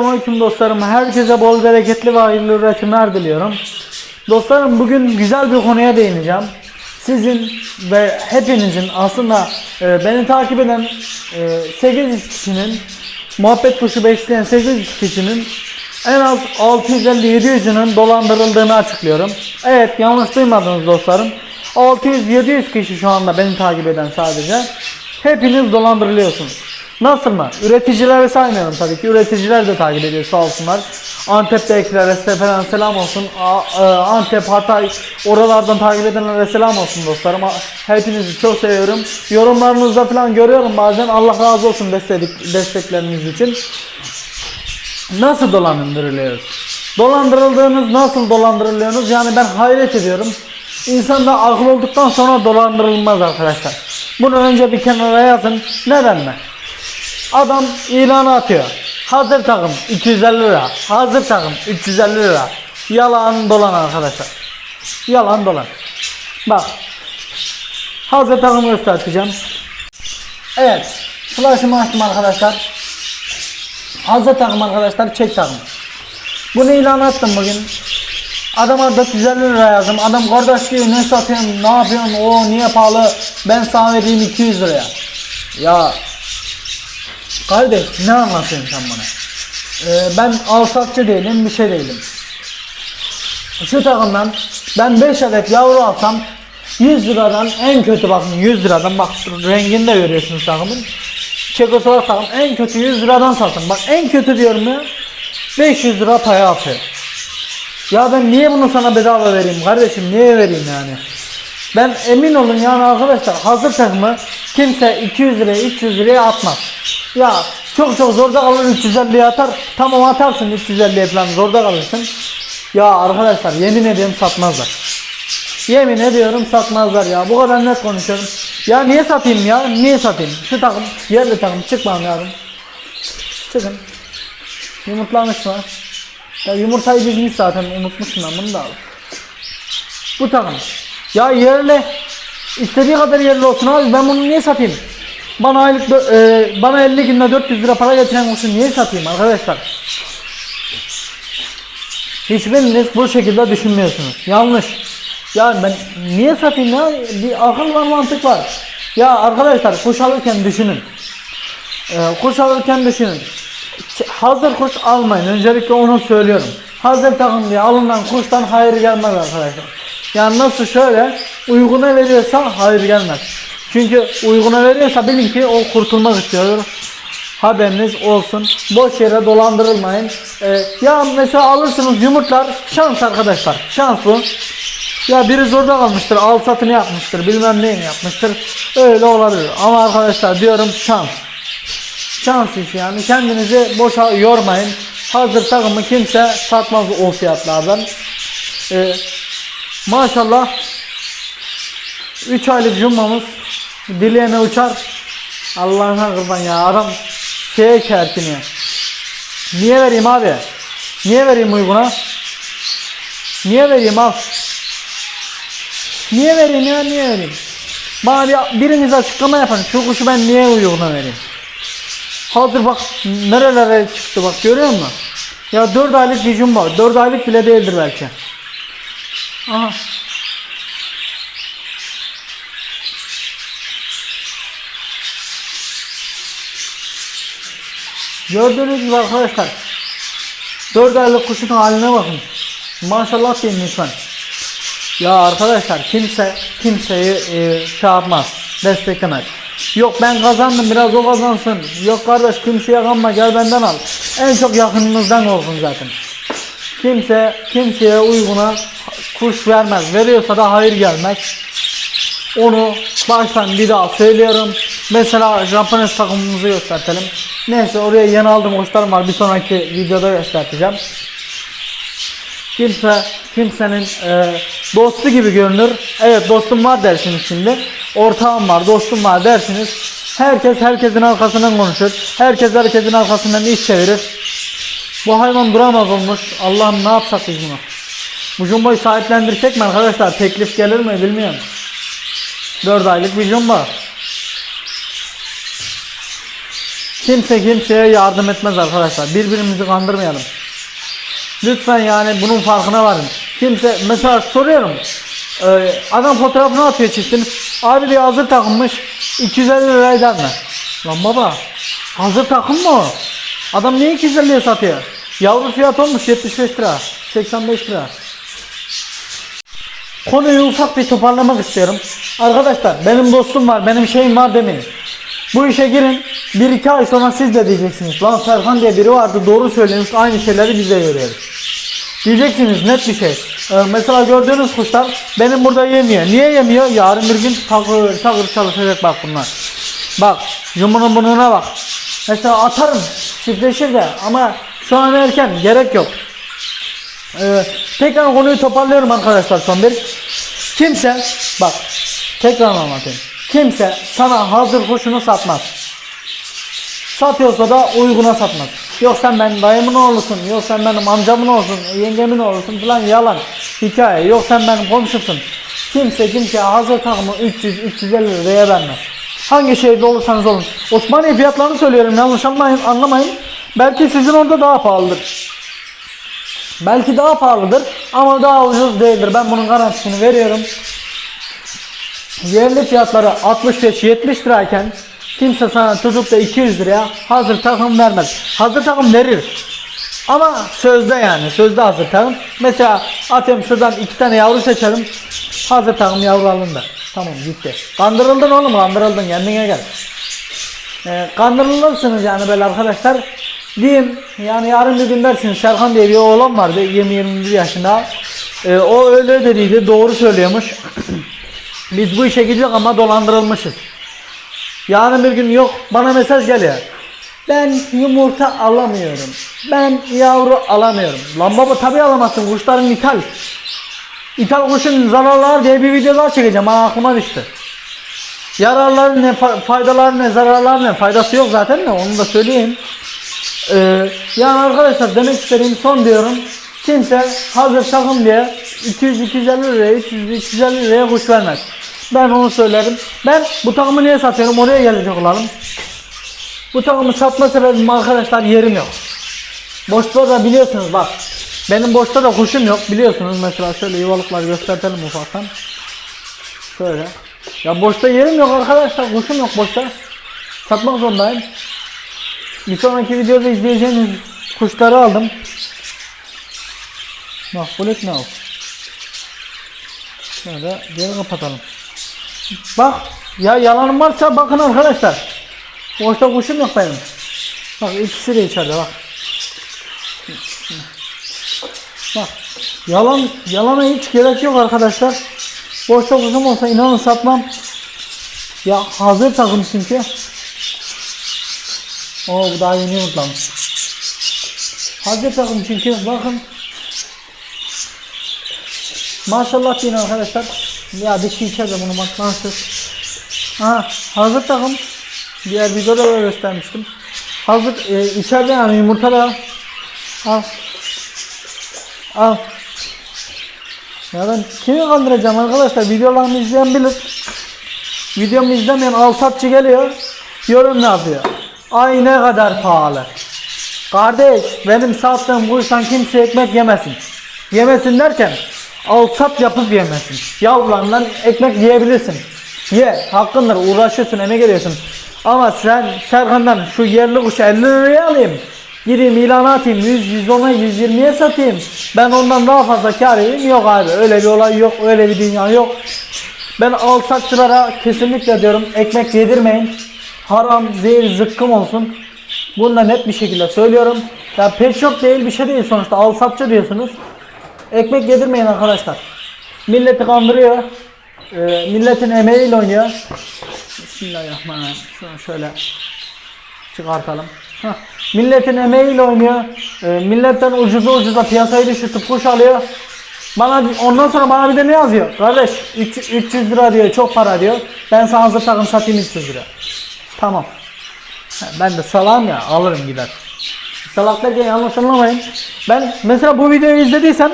Selamünaleyküm dostlarım. Herkese bol bereketli ve hayırlı üretimler diliyorum. Dostlarım bugün güzel bir konuya değineceğim. Sizin ve hepinizin aslında e, beni takip eden e, 800 kişinin muhabbet kuşu besleyen 800 kişinin en az 650-700'ünün dolandırıldığını açıklıyorum. Evet yanlış duymadınız dostlarım. 600-700 kişi şu anda beni takip eden sadece. Hepiniz dolandırılıyorsunuz. Nasıl mı? Üreticileri saymıyorum tabii ki. Üreticiler de takip ediyor sağ olsunlar. Antep'tekilere falan selam olsun. E, Antep, Hatay oralardan takip edenlere selam olsun dostlarım. Hepinizi çok seviyorum. Yorumlarınızda falan görüyorum bazen. Allah razı olsun destek, destekleriniz için. Nasıl dolandırılıyoruz? Dolandırıldığınız nasıl dolandırılıyorsunuz? Yani ben hayret ediyorum. İnsan da akıl olduktan sonra dolandırılmaz arkadaşlar. Bunu önce bir kenara yazın. Neden mi? Adam ilanı atıyor. Hazır takım 250 lira. Hazır takım 350 lira. Yalan dolan arkadaşlar. Yalan dolan. Bak. Hazır takımı göstereceğim. Evet. Flash'ımı açtım arkadaşlar. Hazır takım arkadaşlar çek takım. Bunu ilan attım bugün. Adama 450 lira yazdım. Adam kardeş diyor ne satıyorsun ne yapıyorsun o niye pahalı ben sana vereyim 200 liraya. Ya kardeş ne anlatıyorsun sen bana? Ee, ben alsatçı değilim bir şey değilim. Şu takımdan ben 5 adet yavru alsam 100 liradan en kötü bakın 100 liradan bak rengini de görüyorsunuz takımın. Çekoslovak takım en kötü 100 liradan sattım. Bak en kötü diyorum ya 500 lira paya atıyor. Ya ben niye bunu sana bedava vereyim kardeşim niye vereyim yani? Ben emin olun yani arkadaşlar hazır takımı kimse 200 liraya 300 liraya atmaz. Ya çok çok zorda kalır 350'ye atar. Tamam atarsın 350'ye falan zorda kalırsın. Ya arkadaşlar yemin ediyorum satmazlar. Yemin ediyorum satmazlar ya. Bu kadar net konuşuyorum. Ya niye satayım ya? Niye satayım? Şu takım yerli takım çıkmam lazım. Çıkın. Yumurtlamış mı? Ya yumurtayı dizmiş zaten unutmuşum ben bunu da al. Bu takım. Ya yerli. İstediği kadar yerli olsun abi ben bunu niye satayım? Bana aylık e, bana 50 günde 400 lira para getiren kuşu niye satayım arkadaşlar? Hiçbiriniz bu şekilde düşünmüyorsunuz. Yanlış. Ya ben niye satayım ya? Bir akıl var mantık var. Ya arkadaşlar kuş alırken düşünün. Ee, kuş alırken düşünün. Hazır kuş almayın. Öncelikle onu söylüyorum. Hazır takım diye alınan kuştan hayır gelmez arkadaşlar. Yani nasıl şöyle uyguna veriyorsa hayır gelmez. Çünkü uyguna veriyorsa bilin ki o kurtulmak istiyor. Haberiniz olsun. Boş yere dolandırılmayın. Ee, ya mesela alırsınız yumurtlar şans arkadaşlar. Şans bu. Ya biri zorda kalmıştır, al satını yapmıştır, bilmem neyini yapmıştır. Öyle olabilir. Ama arkadaşlar diyorum şans. Şans işi yani. Kendinizi boşa yormayın. Hazır takımı kimse satmaz o fiyatlardan. Ee, maşallah 3 aylık cummamız dileyene uçar. Allah'ına kurban ya adam şeye kertiniyor. Niye vereyim abi? Niye vereyim uyguna? Niye vereyim al? Niye vereyim ya niye vereyim? Bana bir, biriniz açıklama yapın. Şu kuşu ben niye uyguna vereyim? Hazır bak nerelere çıktı bak görüyor musun? Ya 4 aylık bir jumbo. 4 aylık bile değildir belki. Aha. Gördüğünüz gibi arkadaşlar 4 aylık kuşun haline bakın. Maşallah deyin lütfen. Ya arkadaşlar kimse kimseyi e, şey yapmaz. Desteklemez. Yok ben kazandım biraz o kazansın. Yok kardeş kimseye kanma gel benden al. En çok yakınınızdan olsun zaten. Kimse kimseye uyguna kuş vermez. Veriyorsa da hayır gelmez. Onu baştan bir daha söylüyorum. Mesela Japones takımımızı göstertelim. Neyse oraya yeni aldığım kuşlarım var. Bir sonraki videoda göstereceğim. Kimse kimsenin e, dostu gibi görünür. Evet dostum var dersiniz şimdi. Ortağım var, dostum var dersiniz. Herkes herkesin arkasından konuşur. Herkes herkesin arkasından iş çevirir. Bu hayvan duramaz olmuş. Allah'ım ne yapsak biz bunu? Bu jumboyu sahiplendirsek mi arkadaşlar? Teklif gelir mi bilmiyorum. 4 aylık bir jumbo. Kimse kimseye yardım etmez arkadaşlar. Birbirimizi kandırmayalım. Lütfen yani bunun farkına varın. Kimse mesela soruyorum. Ee, adam fotoğrafını atıyor çiftin. Abi diyor hazır takılmış. 250 lira eder mi? Lan baba hazır takım mı o? Adam niye 250'ye satıyor? Yavru fiyat olmuş 75 lira. 85 lira. Konuyu ufak bir toparlamak istiyorum. Arkadaşlar benim dostum var, benim şeyim var demeyin. Bu işe girin. 1-2 ay sonra siz de diyeceksiniz. Lan Serkan diye biri vardı doğru söylemiş aynı şeyleri biz de. Diyeceksiniz net bir şey. Ee, mesela gördüğünüz kuşlar benim burada yemiyor. Niye yemiyor? Yarın bir gün takır takır çalışacak bak bunlar. Bak yumunun burnuna bak. Mesela atarım çiftleşir de ama şu an erken gerek yok. Ee, tekrar konuyu toparlıyorum arkadaşlar son bir. Kimse bak tekrar anlatayım. Kimse sana hazır kuşunu satmaz. Satıyorsa da uyguna satmaz. Yok sen ben dayımın oğlusun, yok sen benim amcamın olsun, yengemin oğlusun falan yalan hikaye. Yok sen benim komşumsun. Kimse kimseye hazır takımı 300-350 liraya vermez. Hangi şehirde olursanız olun. Osmaniye fiyatlarını söylüyorum yanlış anlamayın, anlamayın. Belki sizin orada daha pahalıdır. Belki daha pahalıdır ama daha ucuz değildir. Ben bunun garantisini veriyorum. Yerli fiyatları 65-70 lirayken kimse sana tutup da 200 liraya hazır takım vermez. Hazır takım verir. Ama sözde yani sözde hazır takım. Mesela atıyorum şuradan iki tane yavru seçerim. Hazır takım yavru alındı. Tamam gitti. Kandırıldın oğlum kandırıldın kendine gel. Ee, kandırılırsınız yani böyle arkadaşlar. Diyeyim yani yarın bir gün dersiniz Serkan diye bir oğlan vardı 20-21 yaşında. Ee, o öyle dediydi doğru söylüyormuş. Biz bu işe gidiyoruz ama dolandırılmışız. Yarın bir gün yok bana mesaj geliyor. Ben yumurta alamıyorum. Ben yavru alamıyorum. Lan baba tabi alamazsın kuşların ithal. İthal kuşun zararları diye bir video daha çekeceğim. Bana aklıma düştü. Yararları ne, fa- faydaları ne, zararları ne? Faydası yok zaten de onu da söyleyeyim. Ee, yani arkadaşlar demek istediğim son diyorum. Kimse hazır takım diye 200-250 liraya, 300-350 liraya kuş vermez. Ben onu söylerim. Ben bu takımı niye satıyorum? Oraya gelecek olalım. Bu takımı satma sebebim arkadaşlar yerim yok. Boşta da biliyorsunuz bak. Benim boşta da kuşum yok biliyorsunuz. Mesela şöyle yuvalıklar göstertelim ufaktan. Şöyle. Ya boşta yerim yok arkadaşlar. Kuşum yok boşta. Satmak zorundayım. Bir sonraki videoda izleyeceğiniz kuşları aldım. Bak bullet ne Şöyle geri kapatalım. Bak ya yalanım varsa bakın arkadaşlar. Boşta kuşum yok benim. Bak ikisi de içeride bak. Bak yalan yalana hiç gerek yok arkadaşlar. Boşta kuşum olsa inanın satmam. Ya hazır takım çünkü. Oo bu daha yeni yumurtlamış. Hazır takım çünkü bakın. Maşallah deyin arkadaşlar. Ya dişi içeride bunu bak. Ha hazır takım. Diğer videoda da göstermiştim. Hazır e, içeride yani yumurta da. Al. Al. Ya ben kimi kandıracağım arkadaşlar? Videolarımı izleyen bilir. Videomu izlemeyen alsatçı geliyor. Yorum ne yapıyor? Ay ne kadar pahalı. Kardeş benim sattığım kuştan kimse ekmek yemesin. Yemesin derken al sat yapıp yemesin. Yavrularından ekmek yiyebilirsin. Ye hakkındır uğraşıyorsun emek veriyorsun. Ama sen Serkan'dan şu yerli kuşu 50 liraya alayım. Gideyim ilana atayım 100, 110'a 120'ye satayım. Ben ondan daha fazla kar edeyim. Yok abi öyle bir olay yok öyle bir dünya yok. Ben al satçılara kesinlikle diyorum ekmek yedirmeyin. Haram, zehir, zıkkım olsun. Bunu da net bir şekilde söylüyorum. Ya pet shop değil bir şey değil sonuçta. Al satçı diyorsunuz. Ekmek yedirmeyin arkadaşlar. Milleti kandırıyor. Ee, milletin emeğiyle oynuyor. Bismillahirrahmanirrahim. Şunu şöyle çıkartalım. Hah. Milletin emeğiyle oynuyor. Ee, milletten ucuza ucuza piyasayı düşürtüp kuş alıyor. Bana ondan sonra bana bir de ne yazıyor? Kardeş 3, 300 lira diyor çok para diyor. Ben sana hazır takım satayım 300 lira. Tamam. Ben de salam ya alırım gider. Salak derken yanlış anlamayın. Ben mesela bu videoyu izlediysen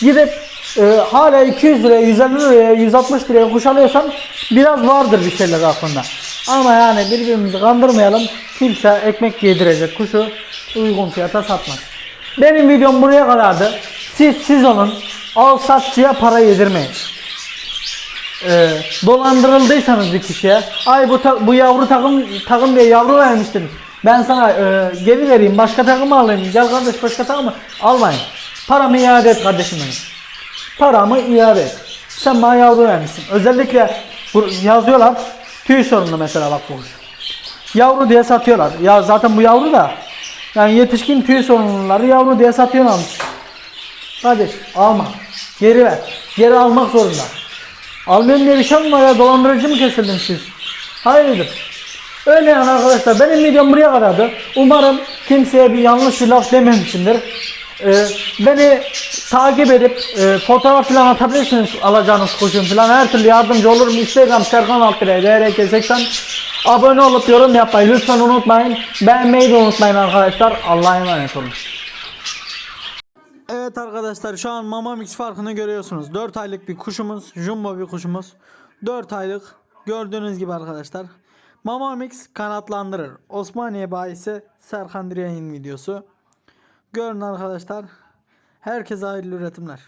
gidip e, hala 200 liraya, 150 liraya, 160 liraya kuş alıyorsan biraz vardır bir şeyler aklında. Ama yani birbirimizi kandırmayalım. kimse ekmek yedirecek kuşu uygun fiyata satmaz. Benim videom buraya kadardı. Siz siz olun. Al satçıya para yedirmeyin. Ee, dolandırıldıysanız bir kişiye ay bu bu yavru takım takım diye yavru vermiştin. Ben sana e, geri vereyim başka takım alayım. Gel kardeş başka takım mı? Almayın. Paramı iade et kardeşim benim. Paramı iade et. Sen bana yavru vermişsin. Özellikle yazıyorlar. Tüy sorunlu mesela bak bu. Yavru diye satıyorlar. Ya zaten bu yavru da yani yetişkin tüy sorunluları yavru diye satıyorlarmış. Kardeş alma. Geri ver. Geri almak zorunda. Almıyorum diye bir şey mi var ya? Dolandırıcı mı kesildiniz siz? Hayırdır? Öyle yani arkadaşlar. Benim videom buraya kadardı. Umarım kimseye bir yanlış bir laf dememişimdir. Ee, beni takip edip e, fotoğraf falan atabilirsiniz alacağınız kuşun falan. Her türlü yardımcı olurum. Instagram Serkan Altıre, DRK80. Abone olup yorum yapmayı lütfen unutmayın. Beğenmeyi de unutmayın arkadaşlar. Allah'a emanet olun. Evet arkadaşlar şu an Mama Mix farkını görüyorsunuz. 4 aylık bir kuşumuz. Jumbo bir kuşumuz. 4 aylık gördüğünüz gibi arkadaşlar. Mama Mix kanatlandırır. Osmaniye bayisi Serkan Direy'in videosu. Görün arkadaşlar. Herkese hayırlı üretimler.